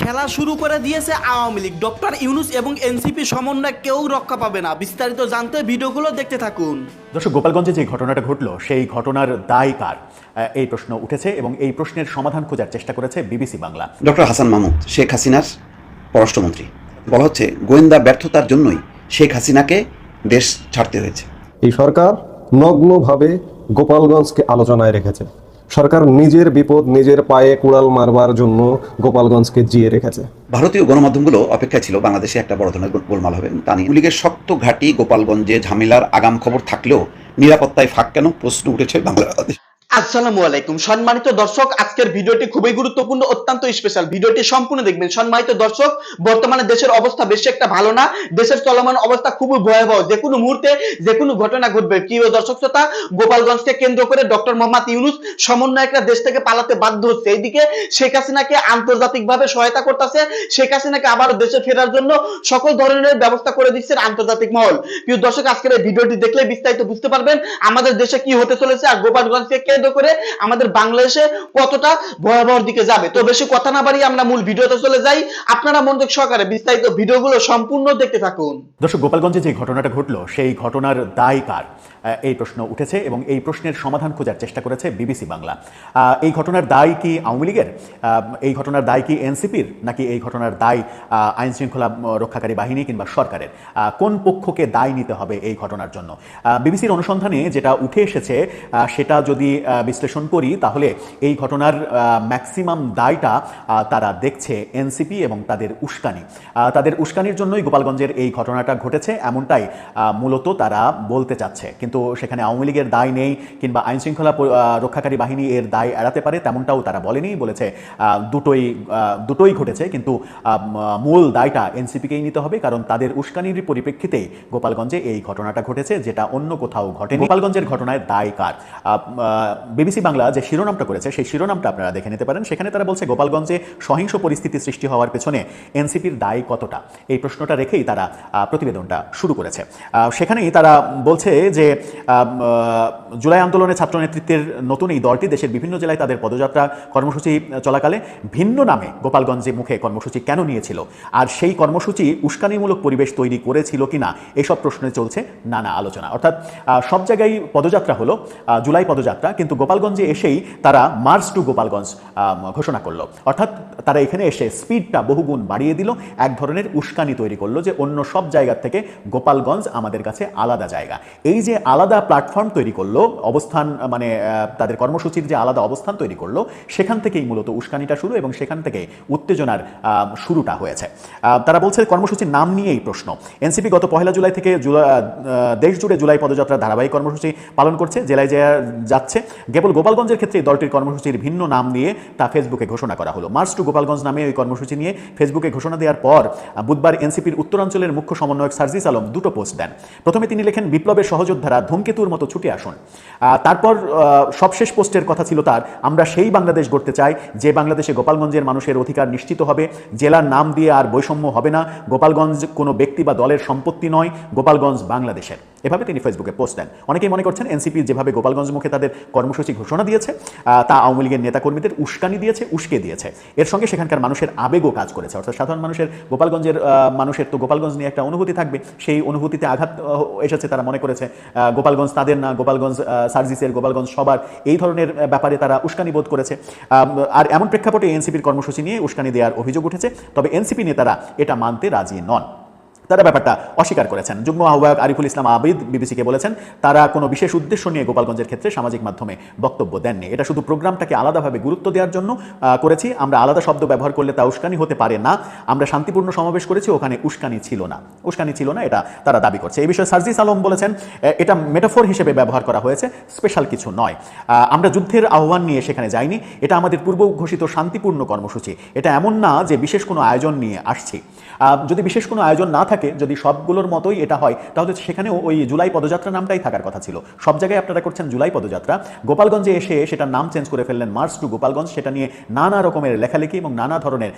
খেলা শুরু করে দিয়েছে আওয়ামী লীগ। ডক্টর ইউনুস এবং এনসিপি সমন্বয় কেউ রক্ষা পাবে না। বিস্তারিত জানতে ভিডিওগুলো দেখতে থাকুন। দর্শক গোপালগঞ্জে যে ঘটনাটা ঘটলো সেই ঘটনার দায় কার? এই প্রশ্ন উঠেছে এবং এই প্রশ্নের সমাধান খোঁজার চেষ্টা করেছে বিবিসি বাংলা। ডক্টর হাসান মাহমুদ শেখ হাসিনার পররাষ্ট্রমন্ত্রী। বলা হচ্ছে গোয়েন্দা ব্যর্থতার জন্যই শেখ হাসিনাকে দেশ ছাড়তে হয়েছে। এই সরকার নগ্নভাবে গোপালগঞ্জকে আলোচনায় রেখেছে। সরকার নিজের বিপদ নিজের পায়ে কুড়াল মারবার জন্য গোপালগঞ্জকে জিয়ে রেখেছে। ভারতীয় গণমাধ্যমগুলো অপেক্ষা ছিল, বাংলাদেশে একটা বড় ধরনের গোল- গোলমাল হবে। তা নিয়ে লীগের শক্ত ঘাঁটি গোপালগঞ্জে ঝামেলার আগাম খবর থাকলেও নিরাপত্তায় ফাঁক কেন? প্রশ্ন উঠেছে বাংলাদেশ। আসসালামু আলাইকুম। সম্মানিত দর্শক, আজকের ভিডিওটি খুবই গুরুত্বপূর্ণ, অত্যন্ত স্পেশাল ভিডিওটি সম্পূর্ণ দেখবেন। সম্মানিত দর্শক, বর্তমানে দেশের অবস্থা বেশি একটা ভালো না। দেশের চলমান অবস্থা খুবই ভয়াবহ। যে কোনো মুহূর্তে, যে কোনো ঘটনা ঘটবে। কি দর্শক শ্রোতা, গোপালগঞ্জকে কেন্দ্র করে ডক্টর মোহাম্মদ ইউনুস সমন্বয়করা দেশ থেকে পালাতে বাধ্য হচ্ছে। এইদিকে শেখ হাসিনাকে আন্তর্জাতিকভাবে সহায়তা করতেছে। শেখ হাসিনাকে আবারও দেশে ফেরার জন্য সকল ধরনের ব্যবস্থা করে দিচ্ছেন আন্তর্জাতিক মহল। প্রিয় দর্শক, আজকের এই ভিডিওটি দেখলে বিস্তারিত বুঝতে পারবেন আমাদের দেশে কি হতে চলেছে আর গোপালগঞ্জকে কেন্দ্র করে আমাদের বাংলাদেশে কতটা ভয়াবহর দিকে যাবে। তো বেশি কথা না বাড়িয়ে আমরা মূল ভিডিওতে চলে যাই। আপনারা মনোযোগ সহকারে বিস্তারিত ভিডিওগুলো সম্পূর্ণ দেখতে থাকুন। দর্শক, গোপালগঞ্জে যে ঘটনাটা ঘটলো, সেই ঘটনার দায় কার? এই প্রশ্ন উঠেছে এবং এই প্রশ্নের সমাধান খোঁজার চেষ্টা করেছে বিবিসি বাংলা। এই ঘটনার দায় কি আওয়ামী লীগের? এই ঘটনার দায় কি এনসিপির নাকি এই ঘটনার দায় আইন শৃঙ্খলা রক্ষাকারী বাহিনী কিংবা সরকারের? কোন পক্ষকে দায় নিতে হবে এই ঘটনার জন্য? বিবিসির অনুসন্ধানে যেটা উঠে এসেছে সেটা যদি বিশ্লেষণ করি, তাহলে এই ঘটনার ম্যাক্সিমাম দায়টা তারা দেখছে এনসিপি এবং তাদের উস্কানি। তাদের উস্কানির জন্যই গোপালগঞ্জের এই ঘটনাটা ঘটেছে, এমনটাই মূলত তারা বলতে চাচ্ছে। কিন্তু সেখানে আওয়ামী লীগের দায় নেই কিংবা আইন শৃঙ্খলা রক্ষাকারী বাহিনী এর দায় এড়াতে পারে তেমনটাও তারা বলেনি, বলেছে দুটোই দুটোই ঘটেছে। কিন্তু মূল দায়টা এনসিপিকেই নিতে হবে কারণ তাদের উস্কানির পরিপ্রেক্ষিতে গোপালগঞ্জে এই ঘটনাটা ঘটেছে, যেটা অন্য কোথাও ঘটে গোপালগঞ্জের ঘটনায় দায় কার? বিবিসি বাংলা যে শিরোনামটা করেছে, সেই শিরোনামটা আপনারা দেখে নিতে পারেন। সেখানে তারা বলছে, গোপালগঞ্জে সহিংস পরিস্থিতি সৃষ্টি হওয়ার পেছনে এনসিপির দায় কতটা? এই প্রশ্নটা রেখেই তারা প্রতিবেদনটা শুরু করেছে। সেখানেই তারা বলছে যে জুলাই আন্দোলনে ছাত্র নেতৃত্বের নতুন এই দলটি দেশের বিভিন্ন জেলায় তাদের পদযাত্রা কর্মসূচি চলাকালে ভিন্ন নামে গোপালগঞ্জে মুখে কর্মসূচি কেন নিয়েছিল? আর সেই কর্মসূচি উস্কানিমূলক পরিবেশ তৈরি করেছিল কিনা? এসব প্রশ্নে চলছে নানা আলোচনা। অর্থাৎ সব জায়গায় পদযাত্রা হলো জুলাই পদযাত্রা, কিন্তু গোপালগঞ্জে এসেই তারা মার্চ টু গোপালগঞ্জ ঘোষণা করল। অর্থাৎ, তারা এখানে এসে স্পিডটা বহুগুণ বাড়িয়ে দিল, এক ধরনের উস্কানি তৈরি করল যে অন্য সব জায়গার থেকে গোপালগঞ্জ আমাদের কাছে আলাদা জায়গা। এই যে আলাদা প্ল্যাটফর্ম তৈরি করল, অবস্থান মানে তাদের কর্মসূচির যে আলাদা অবস্থান তৈরি করল, সেখান থেকেই মূলত উস্কানিটা শুরু এবং সেখান থেকে উত্তেজনার শুরুটা হয়েছে। তারা বলছে কর্মসূচির নাম নিয়েই প্রশ্ন। এনসিপি গত পহেলা জুলাই থেকে দেশ জুড়ে জুলাই পদযাত্রার ধারাবাহিক কর্মসূচি পালন করছে, জেলায় যাচ্ছে। কেবল গোপালগঞ্জের ক্ষেত্রে দলটির কর্মসূচির ভিন্ন নাম নিয়ে তা ফেসবুকে ঘোষণা করা হলো। মার্চ টু গোপালগঞ্জ নামে ওই কর্মসূচি নিয়ে ফেসবুকে ঘোষণা দেওয়ার পর বুধবার এনসিপির উত্তরাঞ্চলের মুখ্য সমন্বয়ক সার্জিস আলম দুটো পোস্ট দেন। প্রথমে তিনি লেখেন, বিপ্লবের সহযোদ্ধারা ধূমকেতুর মতো ছুটে আসুন। তারপর সবশেষ পোস্টের কথা ছিল তার, আমরা সেই বাংলাদেশ গড়তে চাই, যে বাংলাদেশে গোপালগঞ্জের মানুষের অধিকার নিশ্চিত হবে, জেলার নাম দিয়ে আর বৈষম্য হবে না, গোপালগঞ্জ কোনো ব্যক্তি বা দলের সম্পত্তি নয়, গোপালগঞ্জ বাংলাদেশের। এভাবে তিনি ফেসবুকে পোস্ট দেন। অনেকেই মনে করছেন এনসিপি যেভাবে গোপালগঞ্জ মুখে তাদের কর্মসূচি ঘোষণা দিয়েছে তা আওয়ামী লীগের নেতাকর্মীদের উস্কানি দিয়েছে উস্কে দিয়েছে। এর সঙ্গে সেখানকার মানুষের আবেগও কাজ করেছে। অর্থাৎ সাধারণ মানুষের গোপালগঞ্জের মানুষের তো গোপালগঞ্জ নিয়ে একটা অনুভূতি থাকবে। সেই অনুভূতিতে আঘাত এসেছে তারা মনে করেছে গোপালগঞ্জ তাদের না গোপালগঞ্জ আহ, সার্জিসের গোপালগঞ্জ সবার। এই ধরনের ব্যাপারে তারা উস্কানি বোধ করেছে। আর এমন প্রেক্ষাপটে এনসিপির কর্মসূচি নিয়ে উস্কানি দেওয়ার অভিযোগ উঠেছে। তবে এনসিপি নেতারা এটা মানতে রাজি নন। তারা ব্যাপারটা অস্বীকার করেছেন। যুগ্ম আহ্বায়ক আরিফুল ইসলাম আবিদ বিবিসিকে বলেছেন, তারা কোনো বিশেষ উদ্দেশ্য নিয়ে গোপালগঞ্জের ক্ষেত্রে সামাজিক মাধ্যমে বক্তব্য দেননি। এটা শুধু প্রোগ্রামটাকে আলাদাভাবে গুরুত্ব দেওয়ার জন্য করেছি। আমরা আলাদা শব্দ ব্যবহার করলে তা উস্কানি হতে পারে না। আমরা শান্তিপূর্ণ সমাবেশ করেছি, ওখানে উস্কানি ছিল না। উস্কানি ছিল না, এটা তারা দাবি করছে। এই বিষয়ে সার্জিস আলম বলেছেন এটা মেটাফোর হিসেবে ব্যবহার করা হয়েছে, স্পেশাল কিছু নয়। আমরা যুদ্ধের আহ্বান নিয়ে সেখানে যাইনি, এটা আমাদের পূর্ব ঘোষিত শান্তিপূর্ণ কর্মসূচি। এটা এমন না যে বিশেষ কোনো আয়োজন নিয়ে আসছি। যদি বিশেষ কোনো আয়োজন না থাকে থাকে, যদি সবগুলোর মতোই এটা হয়, তাহলে সেখানেও ওই জুলাই পদযাত্রা নামটাই থাকার কথা ছিল। সব জায়গায় আপনারা করছেন জুলাই পদযাত্রা। গোপালগঞ্জে এসে সেটার নাম চেঞ্জ করে ফেললেন মার্চ টু গোপালগঞ্জ। সেটা নিয়ে নানা রকমের লেখালেখি এবং নানা ধরনের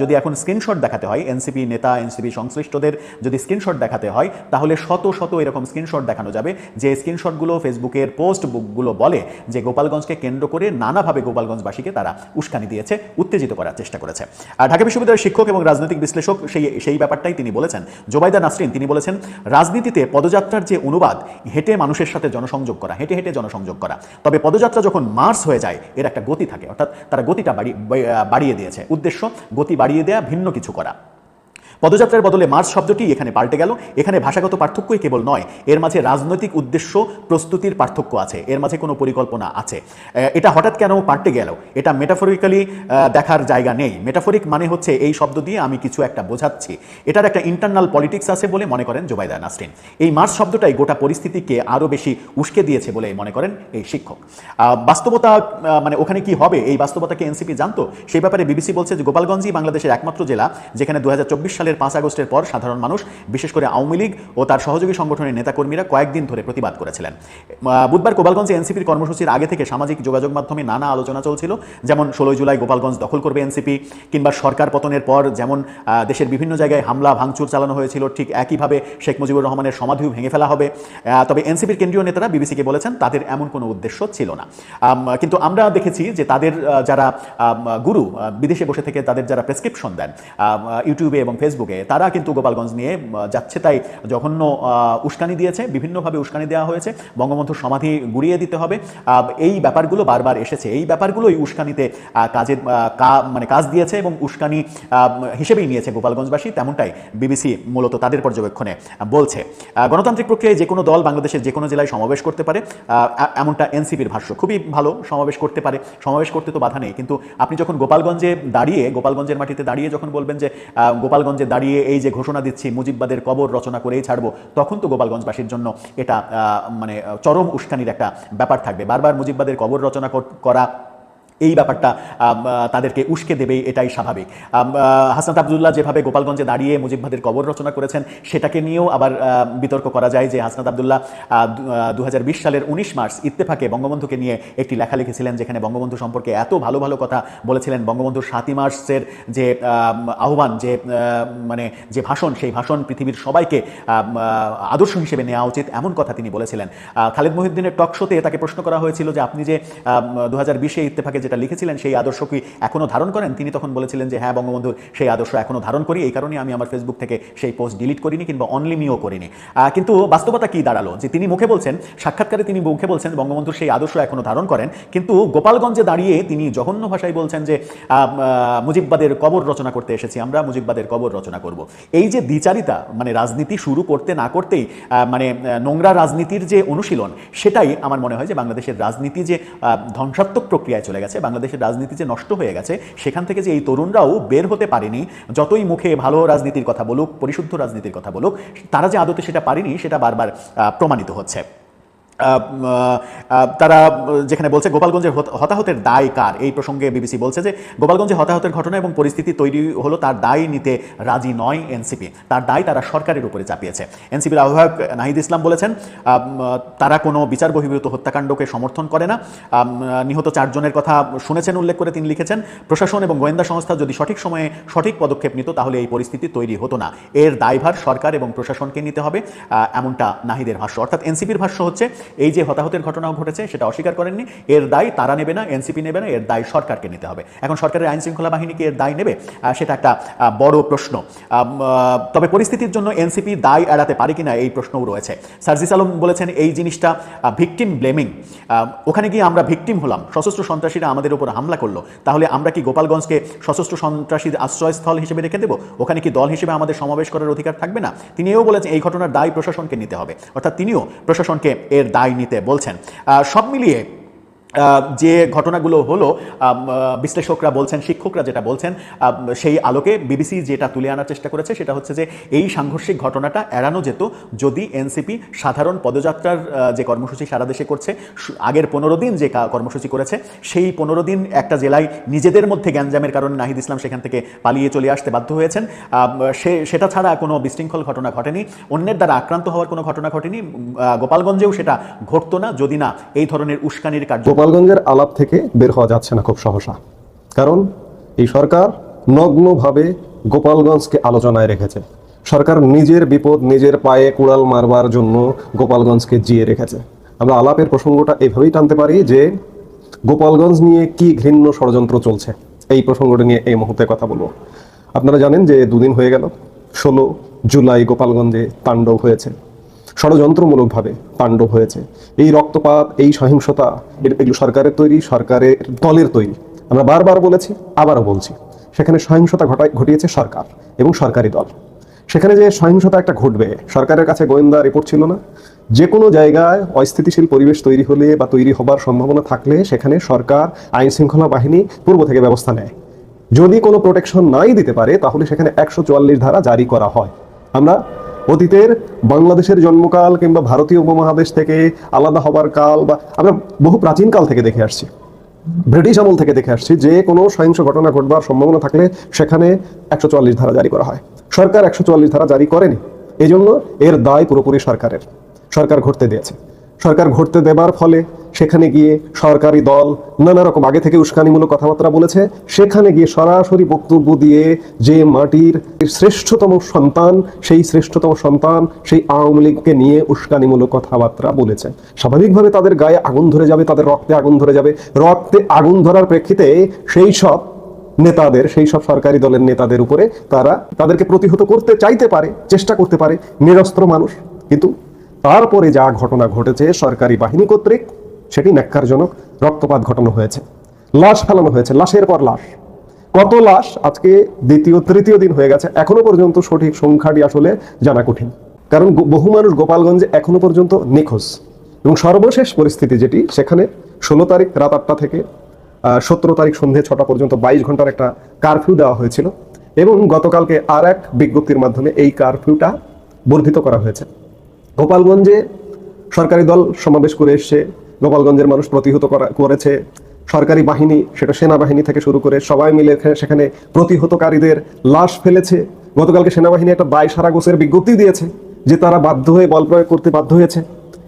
যদি এখন স্ক্রিনশট দেখাতে হয়, এনসিপি নেতা, এনসিপি সংশ্লিষ্টদের যদি স্ক্রিনশট দেখাতে হয়, তাহলে শত শত এরকম স্ক্রিনশট দেখানো যাবে। যে স্ক্রিনশটগুলো ফেসবুকের পোস্ট বুকগুলো বলে যে গোপালগঞ্জকে কেন্দ্র করে নানাভাবে গোপালগঞ্জবাসীকে তারা উস্কানি দিয়েছে, উত্তেজিত করার চেষ্টা করেছে। আর ঢাকা বিশ্ববিদ্যালয়ের শিক্ষক এবং রাজনৈতিক বিশ্লেষক সেই সেই ব্যাপারটাই তিনি বলেছেন। জোবাইদা নাসরিন, তিনি বলেছেন, রাজনীতিতে পদযাত্রার যে অনুবাদ, হেঁটে মানুষের সাথে জনসংযোগ করা, হেঁটে হেঁটে জনসংযোগ করা। তবে পদযাত্রা যখন মার্স হয়ে যায়, এর একটা গতি থাকে, অর্থাৎ তারা গতিটা বাড়ি- বাড়িয়ে দিয়েছে। উদ্দেশ্য, গতি বাড়িয়ে দেয়া, ভিন্ন কিছু করা। পদযাত্রার বদলে মার্চ শব্দটি এখানে পাল্টে গেল। এখানে ভাষাগত পার্থক্যই কেবল নয়, এর মাঝে রাজনৈতিক উদ্দেশ্য, প্রস্তুতির পার্থক্য আছে, এর মাঝে কোনো পরিকল্পনা আছে। এটা হঠাৎ কেন পাল্টে গেল? এটা মেটাফরিক্যালি দেখার জায়গা নেই। মেটাফরিক মানে হচ্ছে এই শব্দ দিয়ে আমি কিছু একটা বোঝাচ্ছি। এটার একটা ইন্টারনাল পলিটিক্স আছে বলে মনে করেন জোবাইদা নাসরিন। এই মার্চ শব্দটাই গোটা পরিস্থিতিকে আরও বেশি উস্কে দিয়েছে বলে মনে করেন এই শিক্ষক। বাস্তবতা মানে ওখানে কি হবে? এই বাস্তবতাকে এনসিপি জানতো? সেই ব্যাপারে বিবিসি বলছে যে গোপালগঞ্জই বাংলাদেশের একমাত্র জেলা, যেখানে দু চব্বিশ সালের পাঁচ আগস্টের পর সাধারণ মানুষ, বিশেষ করে আওয়ামী লীগ ও তার সহযোগী সংগঠনের নেতাকর্মীরা কয়েকদিন ধরে প্রতিবাদ করেছিলেন। বুধবার গোপালগঞ্জে এনসিপির কর্মসূচির আগে থেকে সামাজিক যোগাযোগ মাধ্যমে নানা আলোচনা চলছিল। যেমন ষোলোই জুলাই গোপালগঞ্জ দখল করবে এনসিপি, কিংবা সরকার পতনের পর যেমন দেশের বিভিন্ন জায়গায় হামলা, ভাঙচুর চালানো হয়েছিল, ঠিক একইভাবে শেখ মুজিবুর রহমানের সমাধিও ভেঙে ফেলা হবে। তবে এনসিপির কেন্দ্রীয় নেতারা বিবিসিকে বলেছেন, তাদের এমন কোনো উদ্দেশ্য ছিল না। কিন্তু আমরা দেখেছি যে তাদের যারা গুরু বিদেশে বসে থেকে তাদের যারা প্রেসক্রিপশন দেন ইউটিউবে এবং ফেসবুকে তারা কিন্তু গোপালগঞ্জ নিয়ে যাচ্ছে। তাই জঘন্য উস্কানি দিয়েছে বিভিন্নভাবে উস্কানি দেওয়া হয়েছে। বঙ্গবন্ধুর সমাধি গুড়িয়ে দিতে হবে। এই ব্যাপারগুলো বারবার এসেছে। এই ব্যাপারগুলোই উস্কানিতে কাজের মানে কাজ দিয়েছে এবং উস্কানি হিসেবেই নিয়েছে গোপালগঞ্জবাসী। তেমনটাই বিবিসি মূলত তাদের পর্যবেক্ষণে বলছে। গণতান্ত্রিক প্রক্রিয়ায় যে কোনো দল বাংলাদেশের যে কোনো জেলায় সমাবেশ করতে পারে। এমনটা এনসিপির ভাষ্য। খুবই ভালো সমাবেশ করতে পারে। সমাবেশ করতে তো বাধা নেই। কিন্তু আপনি যখন গোপালগঞ্জে দাঁড়িয়ে গোপালগঞ্জের মাটিতে দাঁড়িয়ে যখন বলবেন যে আহ, গোপালগঞ্জে দাঁড়িয়ে এই যে ঘোষণা দিচ্ছি, মুজিববাদের কবর রচনা করেই ছাড়বো, তখন তো গোপালগঞ্জবাসীর জন্য এটা মানে চরম উস্কানির একটা ব্যাপার থাকবে। বারবার মুজিববাদের কবর রচনা করা এই ব্যাপারটা তাদেরকে উস্কে দেবে, এটাই স্বাভাবিক। হাসনাত আবদুল্লাহ যেভাবে গোপালগঞ্জে দাঁড়িয়ে মুজিববাদের কবর রচনা করেছেন, সেটাকে নিয়েও আবার বিতর্ক করা যায় যে হাসনাত আবদুল্লাহ দু সালের উনিশ মার্চ ইত্তেফাকে বঙ্গবন্ধুকে নিয়ে একটি লেখা লিখেছিলেন যেখানে বঙ্গবন্ধু সম্পর্কে এত ভালো ভালো কথা বলেছিলেন। বঙ্গবন্ধুর সাতই মার্চের যে আহ্বান, যে মানে যে ভাষণ, সেই ভাষণ পৃথিবীর সবাইকে আদর্শ হিসেবে নেওয়া উচিত এমন কথা তিনি বলেছিলেন। খালেদ মহিউদ্দিনের টক শোতে তাকে প্রশ্ন করা হয়েছিল যে আপনি যে দু হাজার বিশে ইত্তেফাকে যেটা লিখেছিলেন সেই আদর্শ কি এখনও ধারণ করেন? তিনি তখন বলেছিলেন যে হ্যাঁ বঙ্গবন্ধুর সেই আদর্শ এখনও ধারণ করি। এই কারণে আমি আমার ফেসবুক থেকে সেই পোস্ট ডিলিট করিনি কিংবা অনলিমিও করিনি। কিন্তু বাস্তবতা কি দাঁড়াল? যে তিনি মুখে বলছেন, সাক্ষাৎকারে তিনি মুখে বলছেন, বঙ্গবন্ধুর সেই আদর্শ এখনও ধারণ করেন। কিন্তু গোপালগঞ্জে দাঁড়িয়ে তিনি জঘন্য ভাষায় বলছেন যে মুজিববাদের কবর রচনা করতে এসেছি আমরা, মুজিববাদের কবর রচনা করব। এই যে দ্বিচারিতা মানে রাজনীতি শুরু করতে না করতেই মানে নোংরা রাজনীতির যে অনুশীলন, সেটাই আমার মনে হয় যে বাংলাদেশের রাজনীতি যে ধ্বংসাত্মক প্রক্রিয়ায় চলে গেছে। বাংলাদেশের রাজনীতি যে নষ্ট হয়ে গেছে, সেখান থেকে যে এই তরুণরাও বের হতে পারেনি, যতই মুখে ভালো রাজনীতির কথা বলুক, পরিশুদ্ধ রাজনীতির কথা বলুক, তারা যে আদতে সেটা পারেনি, সেটা বারবার প্রমাণিত হচ্ছে। তারা যেখানে বলছে গোপালগঞ্জের হত- হতাহতের দায় কার? এই প্রসঙ্গে বিবিসি বলছে যে গোপালগঞ্জে হতাহতের ঘটনা এবং পরিস্থিতি তৈরি হলো তার দায় নিতে রাজি নয় এনসিপি। তার দায় তারা সরকারের উপরে চাপিয়েছে। এনসিপির আহ্বায়ক নাহিদ ইসলাম বলেছেন তারা কোনো বিচার বহির্ভূত হত্যাকাণ্ডকে সমর্থন করে না। নিহত চারজনের কথা শুনেছেন উল্লেখ করে তিনি লিখেছেন, প্রশাসন এবং গোয়েন্দা সংস্থা যদি সঠিক সময়ে সঠিক পদক্ষেপ নিত তাহলে এই পরিস্থিতি তৈরি হতো না। এর দায়ভার সরকার এবং প্রশাসনকে নিতে হবে এমনটা নাহিদের ভাষ্য। অর্থাৎ এনসিপির ভাষ্য হচ্ছে এই যে হতাহতের ঘটনাও ঘটেছে, সেটা অস্বীকার করেননি। এর দায় তারা নেবে না, এনসিপি নেবে না, এর দায় সরকারকে নিতে হবে। এখন সরকারের আইন শৃঙ্খলা বাহিনী কি এর দায় নেবে? সেটা একটা বড় প্রশ্ন। তবে পরিস্থিতির জন্য এনসিপি দায় এড়াতে পারে কিনা এই প্রশ্নও রয়েছে। সার্জিস আলম বলেছেন, এই জিনিসটা ভিকটিম ব্লেমিং। ওখানে গিয়ে আমরা ভিকটিম হলাম। সশস্ত্র সন্ত্রাসীরা আমাদের উপর হামলা করল। তাহলে আমরা কি গোপালগঞ্জকে সশস্ত্র সন্ত্রাসীর আশ্রয়স্থল হিসেবে রেখে দেবো? ওখানে কি দল হিসেবে আমাদের সমাবেশ করার অধিকার থাকবে না? তিনি এও বলেছেন, এই ঘটনার দায় প্রশাসনকে নিতে হবে। অর্থাৎ তিনিও প্রশাসনকে এর দায় নিতে বলছেন। সব মিলিয়ে যে ঘটনাগুলো হলো বিশ্লেষকরা বলছেন, শিক্ষকরা যেটা বলছেন সেই আলোকে বিবিসি যেটা তুলে আনার চেষ্টা করেছে, সেটা হচ্ছে যে এই সাংঘর্ষিক ঘটনাটা এড়ানো যেত যদি এনসিপি সাধারণ পদযাত্রার যে কর্মসূচি সারা দেশে করছে আগের পনেরো দিন যে কর্মসূচি করেছে, সেই পনেরো দিন একটা জেলায় নিজেদের মধ্যে গ্যাঞ্জামের কারণে নাহিদ ইসলাম সেখান থেকে পালিয়ে চলে আসতে বাধ্য হয়েছেন। সে, সেটা ছাড়া কোনো বিশৃঙ্খল ঘটনা ঘটেনি। অন্যের দ্বারা আক্রান্ত হওয়ার কোনো ঘটনা ঘটেনি। গোপালগঞ্জেও সেটা ঘটতো না, যদি না এই ধরনের উস্কানির কার্য গোপালগঞ্জের আলাপ থেকে বের হওয়া যাচ্ছে না খুব সহসা। কারণ এই সরকার নগ্নভাবে গোপালগঞ্জকে আলোচনায় রেখেছে। সরকার নিজের বিপদ নিজের পায়ে কুড়াল মারবার জন্য গোপালগঞ্জকে জিয়ে রেখেছে। আমরা আলাপের প্রসঙ্গটা এভাবেই টানতে পারি যে গোপালগঞ্জ নিয়ে কি ঘৃণ্য ষড়যন্ত্র চলছে, এই প্রসঙ্গটা নিয়ে এই মুহূর্তে কথা বলব। আপনারা জানেন যে দুদিন হয়ে গেল, ষোলো জুলাই গোপালগঞ্জে তাণ্ডব হয়েছে। ষড়যন্ত্রমূলকভাবে তাণ্ডব হয়েছে। এই রক্তপাত, এই সহিংসতা এগুলো সরকারের তৈরি, সরকারের দলের তৈরি। আমরা বারবার বলেছি, আবারও বলছি, সেখানে সহিংসতা ঘটায়, ঘটিয়েছে সরকার এবং সরকারি দল। সেখানে যে সহিংসতা একটা ঘটবে, সরকারের কাছে গোয়েন্দা রিপোর্ট ছিল না। যে কোনো জায়গায় অস্থিতিশীল পরিবেশ তৈরি হলে বা তৈরি হবার সম্ভাবনা থাকলে সেখানে সরকার, আইন শৃঙ্খলা বাহিনী পূর্ব থেকে ব্যবস্থা নেয়। যদি কোনো প্রোটেকশন নাই দিতে পারে, তাহলে সেখানে একশো চুয়াল্লিশ ধারা জারি করা হয়। আমরা অতীতের বাংলাদেশের জন্মকাল কিংবা ভারতীয় উপমহাদেশ থেকে আলাদা হবার কাল বা আমরা বহু প্রাচীন কাল থেকে দেখে আসছি। ব্রিটিশ আমল থেকে দেখে আসছি যে কোনো সহিংস ঘটনা ঘটবার সম্ভাবনা থাকলে সেখানে একশো চুয়াল্লিশ ধারা জারি করা হয়। সরকার একশো চুয়াল্লিশ ধারা জারি করেনি। এই জন্য এর দায় পুরোপুরি সরকারের। সরকার ঘটতে দিয়েছে। সরকার ঘটতে দেবার ফলে সেখানে গিয়ে সরকারি দল নানা রকম আগে থেকে উস্কানিমূলক কথাবার্তা বলেছে। সেখানে গিয়ে সরাসরি বক্তব্য দিয়ে যে মাটির শ্রেষ্ঠতম সন্তান, সেই শ্রেষ্ঠতম সন্তান সেই আওয়ামী লীগকে নিয়ে উস্কানিমূলক কথাবার্তা বলেছে। স্বাভাবিকভাবে তাদের গায়ে আগুন ধরে যাবে, তাদের রক্তে আগুন ধরে যাবে। রক্তে আগুন ধরার প্রেক্ষিতে সেই সব নেতাদের, সেই সব সরকারি দলের নেতাদের উপরে তারা তাদেরকে প্রতিহত করতে চাইতে পারে, চেষ্টা করতে পারে, নিরস্ত্র মানুষ। কিন্তু তারপরে যা ঘটনা ঘটেছে সরকারি বাহিনী কর্তৃক, সেটি ন্যাক্কারজনক রক্তপাত ঘটানো হয়েছে। লাশ ফেলানো হয়েছে, লাশের পর লাশ। কত লাশ? আজকে দ্বিতীয়, তৃতীয় দিন হয়ে গেছে। এখনও পর্যন্ত সঠিক সংখ্যাটি আসলে জানা কঠিন। কারণ বহু মানুষ গোপালগঞ্জে এখনও পর্যন্ত নিখোঁজ। এবং সর্বশেষ পরিস্থিতি যেটি, সেখানে ষোলো তারিখ রাত আটটা থেকে সতেরো তারিখ সন্ধে ছটা পর্যন্ত বাইশ ঘণ্টার একটা কারফিউ দেওয়া হয়েছিল। এবং গতকালকে আর এক বিজ্ঞপ্তির মাধ্যমে এই কারফিউটা বর্ধিত করা হয়েছে। গোপালগঞ্জে সরকারি দল সমাবেশ করে এসছে। গোপালগঞ্জের মানুষ প্রতিহত করা করেছে। সরকারি বাহিনী, সেটা সেনাবাহিনী থেকে শুরু করে সবাই মিলে সেখানে প্রতিহতকারীদের লাশ ফেলেছে। গতকালকে সেনাবাহিনী একটা দায় সারা বিজ্ঞপ্তি দিয়েছে যে তারা বাধ্য হয়ে বল প্রয়োগ করতে বাধ্য হয়েছে।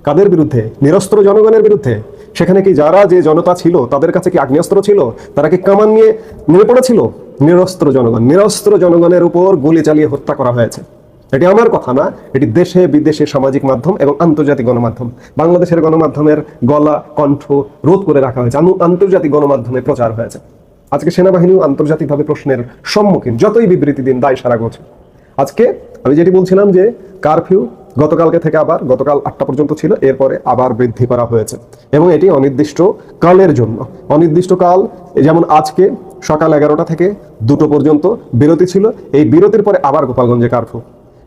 কাদের বিরুদ্ধে? নিরস্ত্র জনগণের বিরুদ্ধে? সেখানে কি যারা যে জনতা ছিল, তাদের কাছে কি আগ্নেয়াস্ত্র ছিল? তারা কি কামান নিয়ে নেমে পড়েছিল? নিরস্ত্র জনগণ নিরস্ত্র জনগণের উপর গুলি চালিয়ে হত্যা করা হয়েছে। এটি আমার কথা না, এটি দেশে, বিদেশে সামাজিক মাধ্যম এবং আন্তর্জাতিক গণমাধ্যম। বাংলাদেশের গণমাধ্যমের গলা, কণ্ঠ রোধ করে রাখা হয়েছে। আন্তর্জাতিক গণমাধ্যমে প্রচার হয়েছে। আজকে সেনাবাহিনীও আন্তর্জাতিকভাবে প্রশ্নের সম্মুখীন, যতই বিবৃতি দিন, দায় সারা গোছে। আজকে আমি যেটি বলছিলাম যে, কারফিউ গতকালকে থেকে আবার, গতকাল আটটা পর্যন্ত ছিল, এরপরে আবার বৃদ্ধি করা হয়েছে। এবং এটি অনির্দিষ্ট কালের জন্য। অনির্দিষ্ট কাল, যেমন আজকে সকাল এগারোটা থেকে দুটো পর্যন্ত বিরতি ছিল। এই বিরতির পরে আবার গোপালগঞ্জে কারফিউ।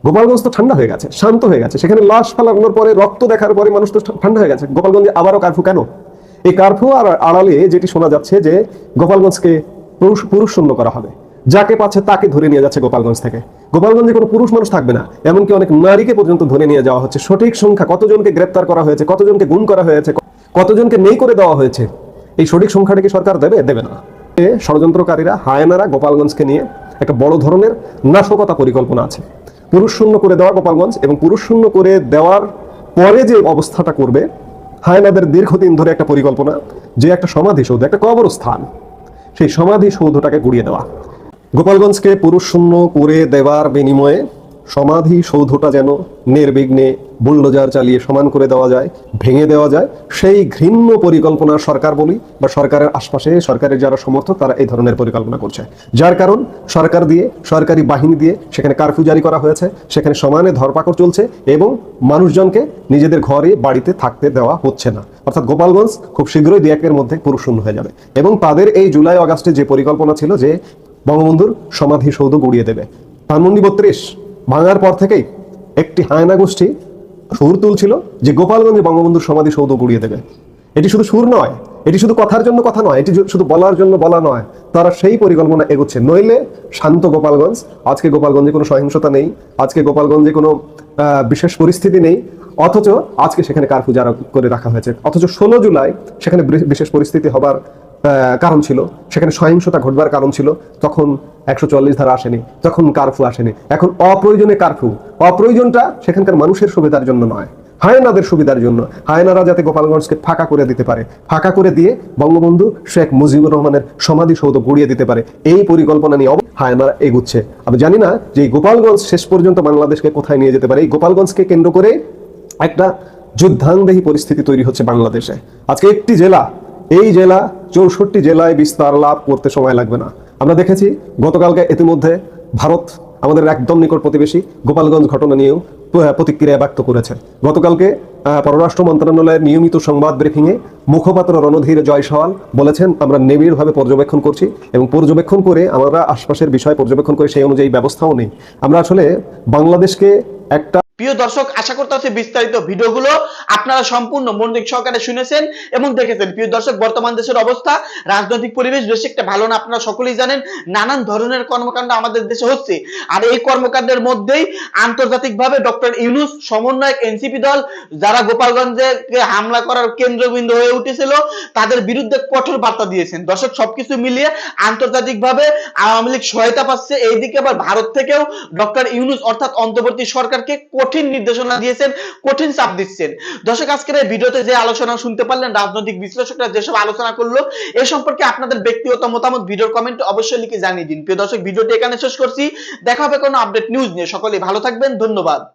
গোপালগঞ্জ তো ঠান্ডা হয়ে গেছে, শান্ত হয়ে গেছে। সেখানে লাশ ফেলানোর পরে, রক্ত দেখার পরে মানুষ তো ঠান্ডা হয়ে গেছে। গোপালগঞ্জে আবারও কারফিউ কেন? এই কারফিউ আর আড়ালে যেটি শোনা যাচ্ছে যে গোপালগঞ্জকে পুরুষ পুরুষ শূন্য করা হবে। যাকে পাচ্ছে তাকে ধরে নিয়ে যাচ্ছে গোপালগঞ্জ থেকে। গোপালগঞ্জে কোনো পুরুষ মানুষ থাকবে না, এমনকি অনেক নারীকে পর্যন্ত ধরে নিয়ে যাওয়া হচ্ছে। সঠিক সংখ্যা, কতজনকে গ্রেপ্তার করা হয়েছে, কতজনকে গুম করা হয়েছে কতজনকে নেই করে দেওয়া হয়েছে, এই সঠিক সংখ্যাটা কি সরকার দেবে? দেবে না। ষড়যন্ত্রকারীরা, হায়নারা গোপালগঞ্জকে নিয়ে একটা বড় ধরনের নাশকতা পরিকল্পনা আছে। পুরুষ শূন্য করে দেওয়া গোপালগঞ্জ এবং পুরুষ শূন্য করে দেওয়ার পরে যে অবস্থাটা করবে, হায়নাদের দীর্ঘদিন ধরে একটা পরিকল্পনা যে একটা সমাধিসৌধ, একটা কবরস্থান, সেই সমাধিসৌধটাকে গুড়িয়ে দেওয়া। গোপালগঞ্জকে পুরুষ শূন্য করে দেওয়ার বিনিময়ে সমাধি সৌধটা যেন নির্বিঘ্নে বুল্ডোজার চালিয়ে সমান করে দেওয়া যায়, ভেঙে দেওয়া যায়, সেই ঘৃণ্য পরিকল্পনা সরকার বলি বা সরকারের আশপাশে সরকারের যারা সমর্থক তারা এই ধরনের পরিকল্পনা করছে। যার কারণ সরকার দিয়ে, সরকারি বাহিনী দিয়ে সেখানে কারফিউ জারি করা হয়েছে, সেখানে সমানে ধরপাকড় চলছে এবং মানুষজনকে নিজেদের ঘরে, বাড়িতে থাকতে দেওয়া হচ্ছে না। অর্থাৎ গোপালগঞ্জ খুব শীঘ্রই দু একের মধ্যে পুরুষ শূন্য হয়ে যাবে এবং তাদের এই জুলাই অগাস্টে যে পরিকল্পনা ছিল যে বঙ্গবন্ধুর সমাধিসৌধ গুড়িয়ে দেবে। ধানমন্ডি বত্রিশ ভাঙার পর থেকেই একটি হায়না গোষ্ঠী সুর তুলছিল যে গোপালগঞ্জে বঙ্গবন্ধুর সমাধিসৌধ গুড়িয়ে দেবে। এটি শুধু সুর নয়, এটি শুধু কথার জন্য কথা নয়, এটি শুধু বলার জন্য বলা নয়, তারা সেই পরিকল্পনা এগোচ্ছে। নইলে শান্ত গোপালগঞ্জ, আজকে গোপালগঞ্জে কোনো সহিংসতা নেই, আজকে গোপালগঞ্জে কোনো বিশেষ পরিস্থিতি নেই, অথচ আজকে সেখানে কারফিউ জারি করে রাখা হয়েছে। অথচ ষোলো জুলাই সেখানে বিশেষ পরিস্থিতি হবার কারণ ছিল। সেখানে সহিংসতা ঘটবার কারণ ছিল। তখন একশো চল্লিশ ধারা আসেনি। তখন কারফিউ আসেনি। এখন অপ্রয়োজনে কারফিউ অপ্রয়োজনটা সেখানকার মানুষের সুবিধার জন্য নয়। হায়নাদের সুবিধার জন্য। হায়নারা যাতে গোপালগঞ্জকে ফাঁকা করে দিতে পারে। ফাঁকা করে দিয়ে বঙ্গবন্ধু শেখ মুজিবুর রহমানের সমাধিসৌধ গুড়িয়ে দিতে পারে। এই পরিকল্পনা নিয়ে হায়নারা এগুচ্ছে। আমি জানি না যে গোপালগঞ্জ শেষ পর্যন্ত বাংলাদেশকে কোথায় নিয়ে যেতে পারে। এই গোপালগঞ্জকে কেন্দ্র করে একটা যুদ্ধাঙ্গেহী পরিস্থিতি তৈরি হচ্ছে বাংলাদেশে। আজকে একটি জেলা এই জেলা চৌষট্টি জেলায় বিস্তার লাভ করতে সময় লাগবে না। আমরা দেখেছি গতকালকে ইতিমধ্যে ভারত আমাদের একদম নিকট প্রতিবেশী গোপালগঞ্জ ঘটনা নিয়েও প্রতিক্রিয়া ব্যক্ত করেছে। গতকালকে পররাষ্ট্র মন্ত্রণালয়ের নিয়মিত সংবাদ ব্রিফিংয়ে মুখপাত্র রণধীর জয়সওয়াল বলেছেন, আমরা নিবিড়ভাবে পর্যবেক্ষণ করছি এবং পর্যবেক্ষণ করে আমরা আশপাশের বিষয় পর্যবেক্ষণ করে সেই অনুযায়ী ব্যবস্থাও নেই। আমরা আসলে বাংলাদেশকে একটা প্রিয় দর্শক, আশা করতেছি বিস্তারিত ভিডিওগুলো আপনারা সম্পূর্ণ মনোযোগ সহকারে শুনেছেন এবং দেখেছেন। প্রিয় দর্শক, বর্তমান দেশের অবস্থা, রাজনৈতিক পরিবেশ বেশি একটা ভালো না, আপনারা সকলেই জানেন, নানান ধরনের কর্মকাণ্ড আমাদের দেশে হচ্ছে। আর এই কর্মকাণ্ডের মধ্যেই আন্তর্জাতিকভাবে ডক্টর ইউনুস সমন্বয়ক এনসিপি দল, যারা গোপালগঞ্জে হামলা করার কেন্দ্রবিন্দু হয়ে উঠেছিল, তাদের বিরুদ্ধে কঠোর বার্তা দিয়েছেন। দর্শক, সবকিছু মিলিয়ে আন্তর্জাতিকভাবে আওয়ামী লীগ সহায়তা পাচ্ছে। এইদিকে আবার ভারত থেকেও ডক্টর ইউনুস অর্থাৎ অন্তর্বর্তী সরকারকে কঠিন নির্দেশনা দিয়েছেন, কঠিন চাপ দিচ্ছেন। দর্শক, আজকের এই ভিডিওতে যে আলোচনা শুনতে পারলেন, রাজনৈতিক বিশ্লেষকরা যেসব আলোচনা করল, এ সম্পর্কে আপনাদের ব্যক্তিগত মতামত ভিডিওর কমেন্ট অবশ্যই লিখে জানিয়ে দিন। প্রিয় দর্শক, ভিডিওটি এখানে শেষ করছি। দেখা হবে কোনো আপডেট নিউজ নিয়ে। সকলে ভালো থাকবেন, ধন্যবাদ।